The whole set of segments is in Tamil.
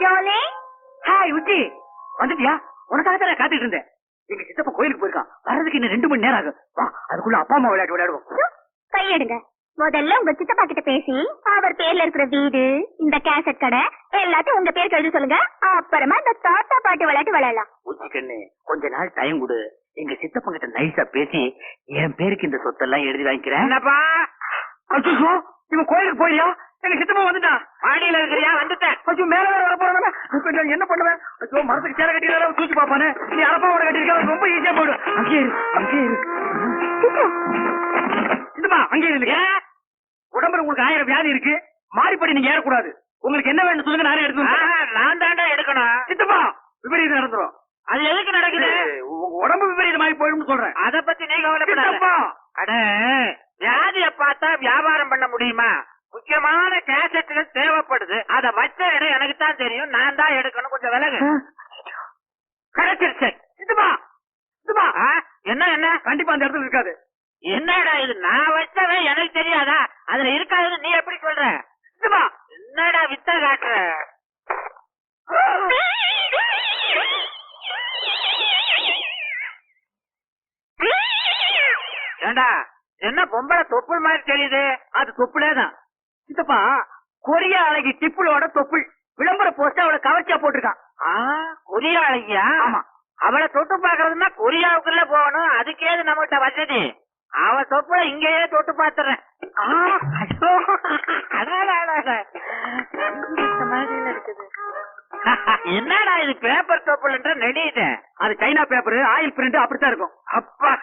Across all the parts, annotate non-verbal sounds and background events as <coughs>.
ஜோலி ஹாய் உச்சி. வந்துட்டியா? உனக்காக தான் காத்துட்டு இருந்தேன். எங்க சித்தப்பா கோயிலுக்கு போயிருக்கான். வர்றதுக்கு இன்னும் ரெண்டு மணி நேரம் ஆகும். வா அதுக்குள்ள அப்பா அம்மா விளையாட்டு விளையாடுவோம். கையெடுங்க. முதல்ல உங்க சித்தப்பா கிட்ட பேசி அவர் பேர்ல இருக்கிற வீடு இந்த கேசட் கடை எல்லாத்தையும் உங்க பேருக்கு எழுதி சொல்லுங்க. அப்புறமா இந்த தாத்தா பாட்டு விளையாட்டு விளையாடலாம். உச்சி கண்ணு கொஞ்ச நாள் டைம் கொடு. எங்க சித்தப்பா கிட்ட நைஸா பேசி என் பேருக்கு இந்த சொத்தெல்லாம் எழுதி வாங்கிக்கிறேன். இவன் கோயிலுக்கு போயியா எங்க சித்தப்பா வந்துட்டான்? மாடியில இருக்கிறியா? வந்துட்டேன். ஐயோ மேல வேற வர போறானே. இப்ப நான் என்ன பண்ணுவேன்? ஐயோ மரத்துக்கு சேர கட்டிக்கலாம் தூக்கி பாப்பானே நீ அரப்பாவோட கட்டிருக்க ரொம்ப ஈஸியா போயிடும். அங்கே இரு அங்கே இரு. சித்தப்பா அங்கே இருக்கு உடம்புல உங்களுக்கு ஆயிரம் வியாதி இருக்கு. மாறிப்படி நீங்க ஏறக்கூடாது. உங்களுக்கு என்ன வேணும் சொல்லுங்க நானே எடுத்து நான் தாண்டா எடுக்கணும். சித்தப்பா விபரீதம் நடந்துரும். அது எதுக்கு நடக்குது? உங்க உடம்பு விபரீதம் மாதிரி போயிடும் சொல்றேன். அத பத்தி நீ கவலைப்படாத. சித்தப்பா. அட வியாதிய பார்த்தா வியாபாரம் பண்ண முடியுமா? முக்கியமான கேசட்டுகள் தேவைப்படுது. அத வச்ச இடம் எனக்கு தான் தெரியும். நான் தான் எடுக்கணும். கொஞ்சம் விலகு. கிடைச்சிருச்சு சித்தப்பா ஆ, என்ன என்ன? கண்டிப்பா அந்த இடத்துல இருக்காது. என்னடா இது? நான் வச்சவன் எனக்கு தெரியாதா? அதுல இருக்காதுன்னு நீ எப்படி சொல்ற? சித்தப்பா என்னடா வித்த காட்டுற? ஏண்டா? என்ன பொம்பளை தொப்புள் மாதிரி தெரியுது? அது தொப்புளே தான் சித்தப்பா கொரியா அழகி டிப்புளோட தொப்புள். விளம்பர போஸ்ட் அவளை கவர்ச்சியா போட்டிருக்கான். கொரியா அழகியா? ஆமா. அவளை தொட்டு பாக்குறதுன்னா கொரியாவுக்குள்ள போகணும். அதுக்கேது நம்மகிட்ட வசதி. அவ தொப்புல இங்கேயே தொட்டு பாத்துறேன். <laughs> என்னடா இது பேப்பர் தொப்புலன்ற நெடியுது அது சைனா பேப்பர் ஆயில் பிரிண்ட் அப்படித்தான் இருக்கும். அப்பா.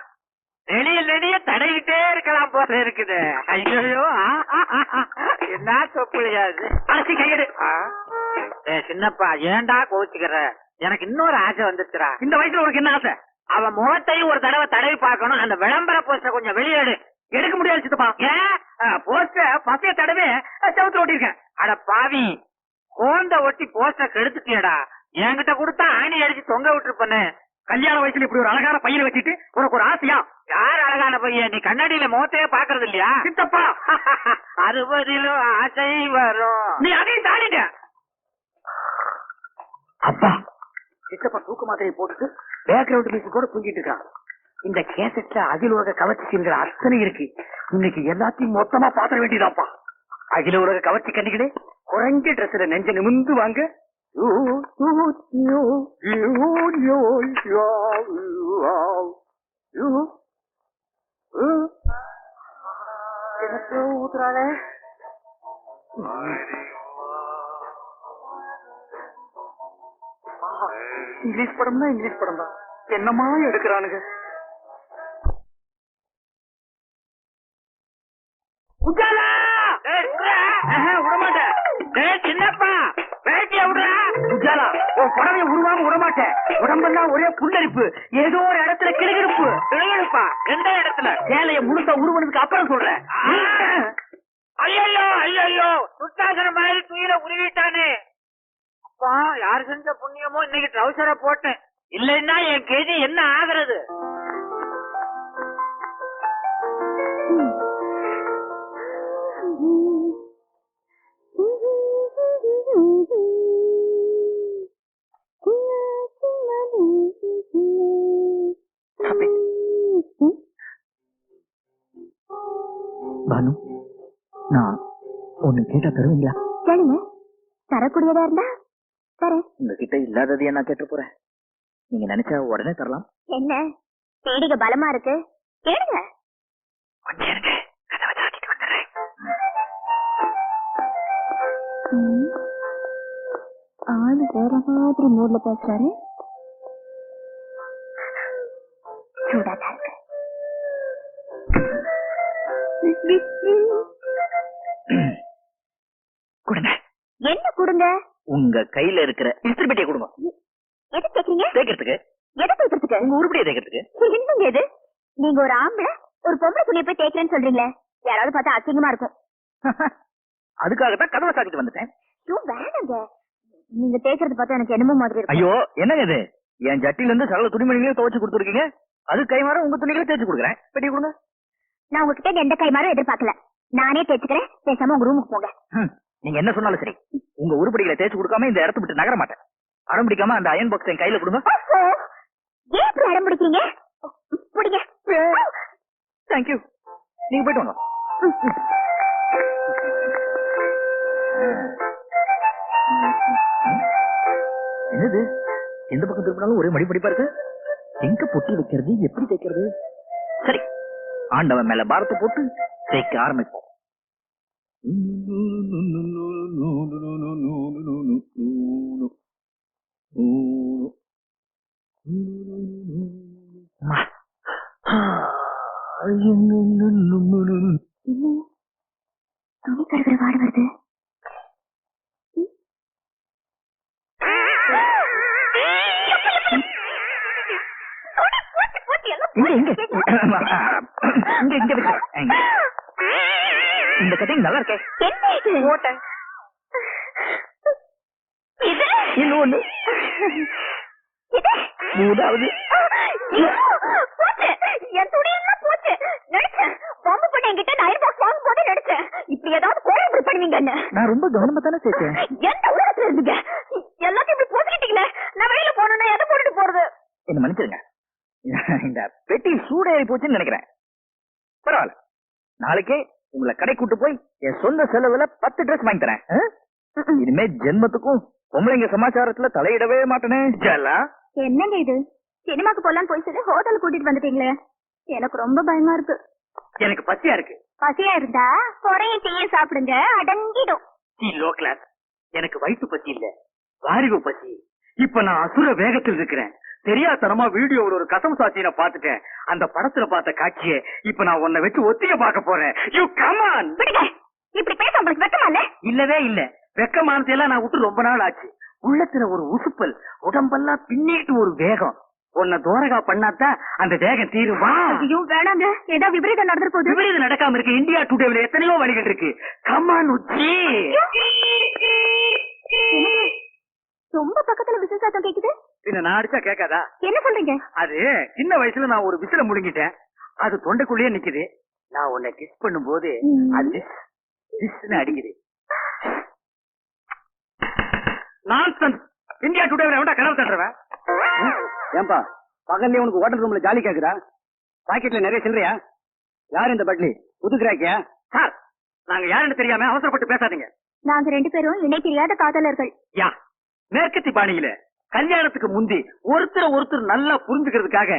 நெடிய நெடிய தடவிட்டே இருக்கலாம் போல இருக்குது. ஐயோ என்ன தொப்புளியா இது அலசி கையெடு. சின்னப்பா ஏன்டா கோச்சுக்கிற? எனக்கு இன்னொரு ஆசை வந்துச்சுடா. இந்த வயசுல உனக்கு என்ன ஆசை? அவன் முகத்தையும் ஒரு தடவை தடவி பார்க்கணும். அந்த விளம்பர போஸ்ட கொஞ்சம் வெளியேடு எடுக்க முடியாது சித்தப்பா. ஏன் போஸ்ட பசைய தடவை செவத்துல ஓட்டிருக்கேன் அட பாவி கோந்த ஒட்டி போஸ்ட கெடுத்துட்டியடா. என்கிட்ட கொடுத்தா ஆணி அடிச்சு தொங்க விட்டுருப்பனே கல்யாண வயசுல இப்படி ஒரு அழகான பையனை வச்சுட்டு உனக்கு ஒரு ஆசையா? யார் அழகான பையன்? நீ கண்ணாடியில முகத்தையே பாக்குறது இல்லையா? சித்தப்பா. <laughs> அறுபதிலும் ஆசை வரும். நீ அதையும் தாண்டிட்ட. அப்பா. சித்தப்பா தூக்க மாத்திரையை போட்டுட்டு பேக்ரவுண்ட் மியூசிக் கூட தூங்கிட்டு இருக்கான். இந்த கேசட்ல அகில உலக கவர்ச்சி சீன்கள் அத்தனை இருக்கு. இன்னைக்கு எல்லாத்தையும் மொத்தமா பாத்திர வேண்டியதாப்பா. அகில உலக கவர்ச்சி கண்டிகளே குறைஞ்ச ட்ரெஸ்ல நெஞ்ச நிமிந்து வாங்க. You, you, you, you, you, you, you, you. எனக்கு ஊத்துறாளே இங்கிலீஷ் இங்கிலீஷ் படம் தான் என்னமா எடுக்கிறானுங்க விடமாட்டேன் சின்னப்பா! உஜாலா உன் புடவைய உருவாம விடமாட்டேன். உடம்பெல்லாம் ஒரே புல்லரிப்பு. ஏதோ ஒரு இடத்துல கிளுகிழுப்பு கிழப்பா எந்த இடத்துல. சேலைய முழுசா உருவனதுக்கு அப்புறம் சொல்றேன். ஐயோ ஐயோ சுத்தாசன மாதிரி துயில உருவிட்டானே. அப்பா யார் செஞ்ச புண்ணியமோ இன்னைக்கு ட்ரௌசரை போட்டேன். இல்லைன்னா என் கெதி என்ன ஆகுறது? பானு நான் ஒண்ணு கேட்டா தருவீங்களா? கேளுங்க. தரக்கூடியதா இருந்தா தரேன். உங்ககிட்ட இல்லாதது என்ன கேட்டு போறேன்? நீங்க நினைச்சா உடனே தரலாம். என்ன? பீடிகை பலமா இருக்கு. கேளுங்க கொஞ்சம் இருங்க. கதவை சாத்திட்டு வந்துடுறேன். ம். ஆளு வேற மாதிரி மூட்ல பேசுறாரு. சூடாதான் <coughs> கொடுங்க. என்ன கொடுங்க? உங்க கையில இருக்கிற இஸ்திரி பெட்டியை கொடுங்க. எது கேக்குறீங்க? தேய்க்கிறதுக்கு. எதை தேய்க்கிறதுக்கு? உங்க உருப்படியை தேய்க்கிறதுக்கு. என்னங்க இது? நீங்க ஒரு ஆம்பளை ஒரு பொம்பளை துணியை போய் தேய்க்கிறேன்னு சொல்றீங்களே. யாராவது பார்த்தா அசிங்கமா இருக்கும். <laughs> அதுக்காகத்தான் கதவை சாத்திட்டு வந்துட்டேன். ஐயோ வேணாங்க. நீங்க தேய்க்கிறது பார்த்தா எனக்கு என்னமோ மாதிரி இருக்கும். ஐயோ என்னங்க இது? என் ஜட்டில இருந்து சகல துணிமணிகளையும் துவைச்சு கொடுத்துருக்கீங்க. அது கை மாற உங்க துணிகளை தேய்ச்சு கொடுக்குறேன். பெட்டி கொடுங்க. நான் உங்ககிட்ட எந்த கைமாறும் எதிர்பார்க்கல. நானே தேய்ச்சுக்கிறேன். பேசாம உங்க ரூமுக்கு போங்க. ஹம், நீங்க என்ன சொன்னாலும் சரி. உங்க உருப்படிகளை தேய்ச்சு கொடுக்காம இந்த இடத்த விட்டு நகர மாட்டேன். அடம் பிடிக்காம அந்த அயன் பாக்ஸ் என் கையில கொடுங்க. ஏன் இப்படி அடம் பிடிக்கிறீங்க? பிடிங்க. தேங்க்யூ நீங்க போயிட்டு வாங்க. என்னது? எந்த பக்கம் திருப்பினாலும் ஒரே மடிப்படிப்பா இருக்கு? எங்க பொட்டி வைக்கிறது? எப்படி தைக்கிறது சரி ஆண்டவன் மேல பாரத்தை போட்டு தைக்க ஆரம்பிப்போம். துணி கருகிற வாடு வருது. இது போட்டேன் இது? இன்னொன்னு இது? மூணாவது. ஐயோ, போச்சு. என் துணியெல்லாம் போச்சு. நினைச்சேன் பாம்பு பண்ண என்கிட்ட நான் அயன் பாக்ஸ் போது நினைச்சேன் இப்படி ஏதாவது கோழை இப்படி பண்ணுவீங்கன்னு. நான் ரொம்ப கவனமா தானே சேர்த்தேன். எந்த உலகத்துல இருந்தீங்க? எல்லாத்தையும் இப்படி போட்டுக்கிட்டீங்களே. நான் வெளியில போனோம்னா எதை போட்டுட்டு போறது? என்ன மன்னிச்சிருங்க. இந்த பெட்டி சூடேறி போச்சுன்னு நினைக்கிறேன். பரவாயில்ல. நாளைக்கே உங்களை கடை கூட்டு போய் என் சொந்த செலவுல பத்து ட்ரெஸ் வாங்கி தரேன்? இனிமே ஜென்மத்துக்கும் பொம்பளைங்க சமாச்சாரத்துல தலையிடவே மாட்டேனே. என்னங்க இது? சினிமாக்கு போலான்னு போய் சொல்லி ஹோட்டல் கூட்டிட்டு வந்துட்டீங்களே. எனக்கு ரொம்ப பயமா இருக்கு. எனக்கு பசியா இருக்கு. பசியா இருந்தா குறைய டீய சாப்பிடுங்க. அடங்கிடும். லோ கிளாஸ் எனக்கு வயிற்று பசி இல்ல. வாரிவு பசி. இப்ப நான் அசுர வேகத்தில் இருக்கிறேன். தெரியாதனமா வீடியோவில் ஒரு கசம் சாட்சியை பார்த்துட்டேன். அந்த படத்துல பார்த்த காட்சியை இப்ப நான் உன்னை வச்சு ஒத்திக பார்க்க போறேன். யூ கமான் இப்படி பேச உங்களுக்கு வெக்கமா இல்ல? இல்லவே இல்ல. வெக்கமானதையெல்லாம் நான் விட்டு ரொம்ப நாள் ஆச்சு. உள்ளத்துல ஒரு உசுப்பல் உடம்பெல்லாம் பின்னிட்டு ஒரு வேகம். உன்னை தோரகா பண்ணாதான் அந்த வேகம் தீருவா ஐயோ வேணாங்க. ஏதோ விபரீதம் நடந்துற போகுது? விபரீதம் நடக்காம இருக்கு. இந்தியா டுடேல எத்தனையோ வழிகள் இருக்கு. கமான் உச்சி? ரொம்ப பக்கத்துல சத்தம் கேக்குது பின்ன நான் அடிச்சா கேட்காதா? என்ன சொல்றீங்க? அது சின்ன வயசுல நான் ஒரு விசில முழுங்கிட்டேன் அது தொண்டைக்குள்ளேயே நிக்குது. நான் உன்னை கிஸ் பண்ணும்போது. அது டிஸ்னு அடிக்குது. நான்சென்ஸ் இந்தியா டுடே எவன்டா கனவு தட்டுறவன் ஏன்பா பகல்ல உனக்கு ஹோட்டல் ரூம்ல ஜாலி கேக்குதா? பாக்கெட்ல நிறைய சில்லறையா? யார் இந்த பட்லி? புது கிராக்கியா? சார் நாங்க யாருன்னு தெரியாம அவசரப்பட்டு பேசாதீங்க. நாங்க ரெண்டு பேரும் இணை தெரியாத காதலர்கள். யா மேற்கத்தி பாணியில. கல்யாணத்துக்கு முந்தி ஒருத்தர் ஒருத்தர் நல்லா புரிஞ்சுக்கிறதுக்காக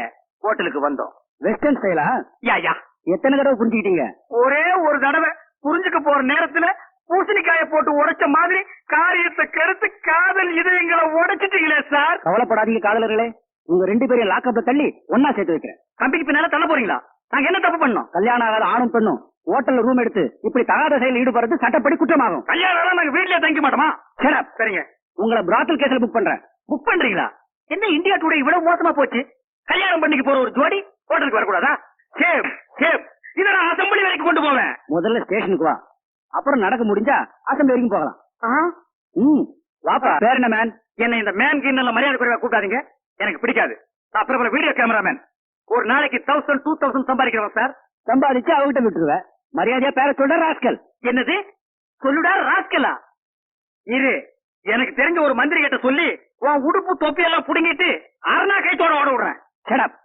ஹோட்டலுக்கு வந்தோம். வெஸ்டர்ன் ஸ்டைலா யா யா. எத்தனை தடவை புரிஞ்சுக்கிட்டீங்க? ஒரே ஒரு தடவை புரிஞ்சுக்க போற நேரத்துல பூசணிக்காய போட்டு உடைச்ச மாதிரி காரியத்தை கருத்து காதல் இதயங்களை உடைச்சிட்டீங்களே சார். கவலைப்படாதீங்க காதலர்களே. உங்க ரெண்டு பேரையும் லாக்கப்ல தள்ளி ஒன்னா சேர்த்து வைக்கிறேன். கம்பிக்கு பின்னால தள்ள போறீங்களா? நாங்க என்ன தப்பு பண்ணோம்? கல்யாணம் ஆகாத ஆணும் பெண்ணும் ஹோட்டல்ல ரூம் எடுத்து இப்படி தகாத செயல் ஈடுபடுறது சட்டப்படி குற்றமாகும். கல்யாணம் நாங்க வீட்லயே தங்கிக்க மாட்டோமா? Up. சரிங்க. உங்களை பிராத்தல் கேஸ்ல புக் பண்றேன். புக் பண்றீங்களா? என்ன இந்தியா டுடே இவ்வளவு மோசமா போச்சு? கல்யாணம் பண்ணிக்க போற ஒரு ஜோடி ஹோட்டலுக்கு வரக்கூடாதா? Same same. இத நான் அசம்பிளி வரைக்கும் கொண்டு போவேன் முதல்ல ஸ்டேஷனுக்கு வா. அப்புறம் நடக்க முடிஞ்சா அசம்பிளி வரைக்கும் போகலாம். ம். வாப்பா பேர் என்ன மேன் என்ன இந்த மேன் கீழ்ல மரியாதை குறைவா கூட்டாதீங்க எனக்கு பிடிக்காது. நான் பிரபல வீடியோ கேமராமேன் ஒரு நாளைக்கு தௌசண்ட் டூ தௌசண்ட் சம்பாதிக்கிறவன் சார் சம்பாதிச்சு அவகிட்ட விட்டுருவேன் மரியாதையா பேர சொல்ற ராஸ்கல். என்னது? சொல்லுடா ராஸ்கலா? இரு. எனக்கு தெரிஞ்ச ஒரு மந்திரி கிட்ட சொல்லி உன் உடுப்பு தொப்பி எல்லாம் புடுங்கிட்டு அரணா கைத்தோட ஓட விடுறேன். ஷடப்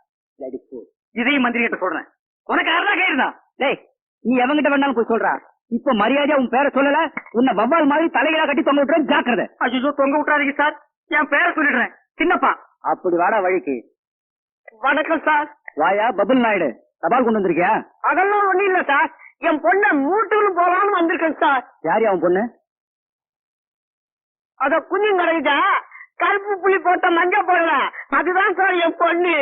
இதையும் மந்திரி கிட்ட சொல்றேன். உனக்கு அரணா கயிறுதா டேய் நீ எவங்கிட்ட வேணாலும் போய் சொல்றா. இப்ப மரியாதையா உன் பேரை சொல்லல உன்னை வவ்வால் மாதிரி தலைகளா கட்டி தொங்க விட்டுறேன் ஜாக்கிரதை. ஐயோ தொங்க விட்டாதீங்க சார் என் பேரை சொல்லிடுறேன். சின்னப்பா. அப்படி வாடா வழிக்கு. வணக்கம் சார் வாயா பபுல் நாயுடு. தபால் கொண்டு வந்திருக்கியா? அதெல்லாம் ஒண்ணும் இல்ல சார் என் பொண்ண மூட்டுன்னு போலான்னு வந்திருக்கேன் சார் யார் அவன் பொண்ணு? அத குஞ்சும் கிடைக்குதா கருப்பு புள்ளி போட்ட மஞ்ச போடல அதுதான் சார் என் பொண்ணு.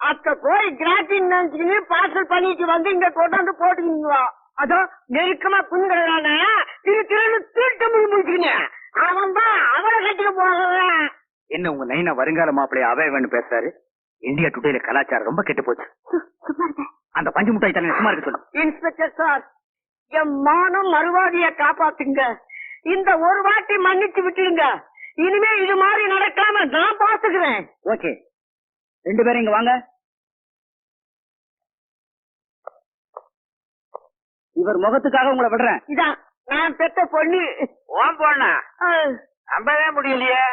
அத்த போய் கிராட்டின் நினைச்சுக்கின்னு பார்சல் பண்ணிட்டு வந்து இங்க கொண்டாந்து போட்டுக்கிங்களா அதோ நெருக்கமா குஞ்சு கிடையாது திரு திருன்னு திருட்டு முடி முடிச்சுக்கிங்க அவன் தான் அவளை கட்டிக்க போகிறேன் என்ன உங்க நைனா வருங்கால மாப்பிள்ளைய அவைவன்னு பேசுறாரு? இந்தியா டுடேல கலாச்சாரம் ரொம்ப கெட்டு போச்சு. அந்த பஞ்சு முட்டாய் தலைமை சும்மா இருக்க சொல்லு இன்ஸ்பெக்டர் சார் என் மானம் மறுவாதிய காப்பாத்துங்க. இந்த ஒரு வாட்டி மன்னிச்சு விட்டுருங்க இனிமே இது மாதிரி நடக்காம நான் பாத்துக்கிறேன். ஓகே. ரெண்டு பேரும் இங்க வாங்க. இவர் முகத்துக்காக உங்களை விடுறேன். இதான் நான் பெத்த பொண்ணு. உன் பொண்ணா? ஆ, நம்பவே முடியலையே.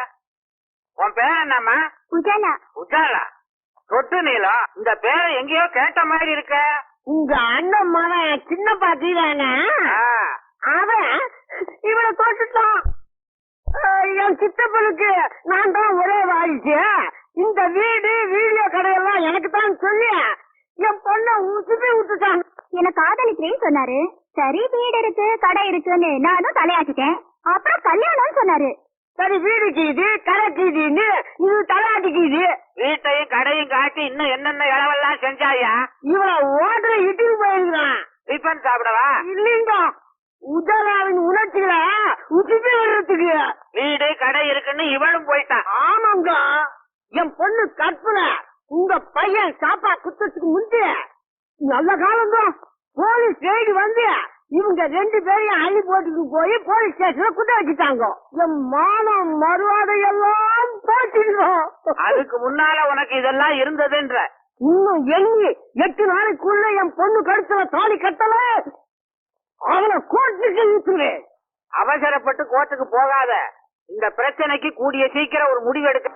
உன் பேர் என்னம்மா? உஜாலா. உஜாலா? தொட்டு நீளம் இந்த பேரை எங்கேயோ கேட்ட மாதிரி இருக்க. உங்க அண்ணன் மகன் சின்ன பாத்தீதானே ஆ, அவன் இவனை தோட்டுட்டான் என் சித்தப்பனுக்கு நான் தான் ஒரே வாரிசு. இந்த வீடு வீடியோ கடையெல்லாம் எனக்கு தான் சொல்லி. என் பொண்ணை உசுப்பி விட்டுட்டான். என்ன காதலிக்கிறேன்னு சொன்னாரு. சரி வீடு இருக்கு கடை இருக்குன்னு நானும் தலையாட்டிட்டேன். அப்புறம் கல்யாணம்னு சொன்னாரு. சரி வீடு கீது கடை கீதுன்னு இது தலையாட்டிக்குது. வீட்டையும் கடையும் காட்டி இன்னும் என்னென்ன இளவெல்லாம் செஞ்சாயா? இவனை ஓட்டல இட்டுக்கு போயிருக்கான் டிஃபன் சாப்பிடவா? இல்லைங்க. உஜாலாவின் உணர்ச்சிகளை? உசுப்பி விடுறதுக்கு வீடு கடை இருக்குன்னு இவளும் போயிட்டான் ஆமாங்க. என் பொண்ணு கற்பனை. உங்க பையன் சாப்பா குத்தத்துக்கு முந்தி. நல்ல காலம்தான் போலீஸ் ரெய்டு வந்து இவங்க ரெண்டு பேரையும் அள்ளி போட்டுட்டு போய் போலீஸ் ஸ்டேஷன்ல குத்த வச்சுட்டாங்க. என் மானம் மறுவாதை எல்லாம் போச்சுங்க. அதுக்கு முன்னால உனக்கு இதெல்லாம் இருந்ததுன்ற. இன்னும் எண்ணி எட்டு நாளைக்குள்ள என் பொண்ணு கழுத்துல தாலி கட்டல. அவனை கோர்ட்டுக்கு இழுத்துருவேன் அவசரப்பட்டு கோர்ட்டுக்கு போகாத. இந்த பிரச்சனைக்கு கூடிய சீக்கிரம் ஒரு முடிவு எடுக்க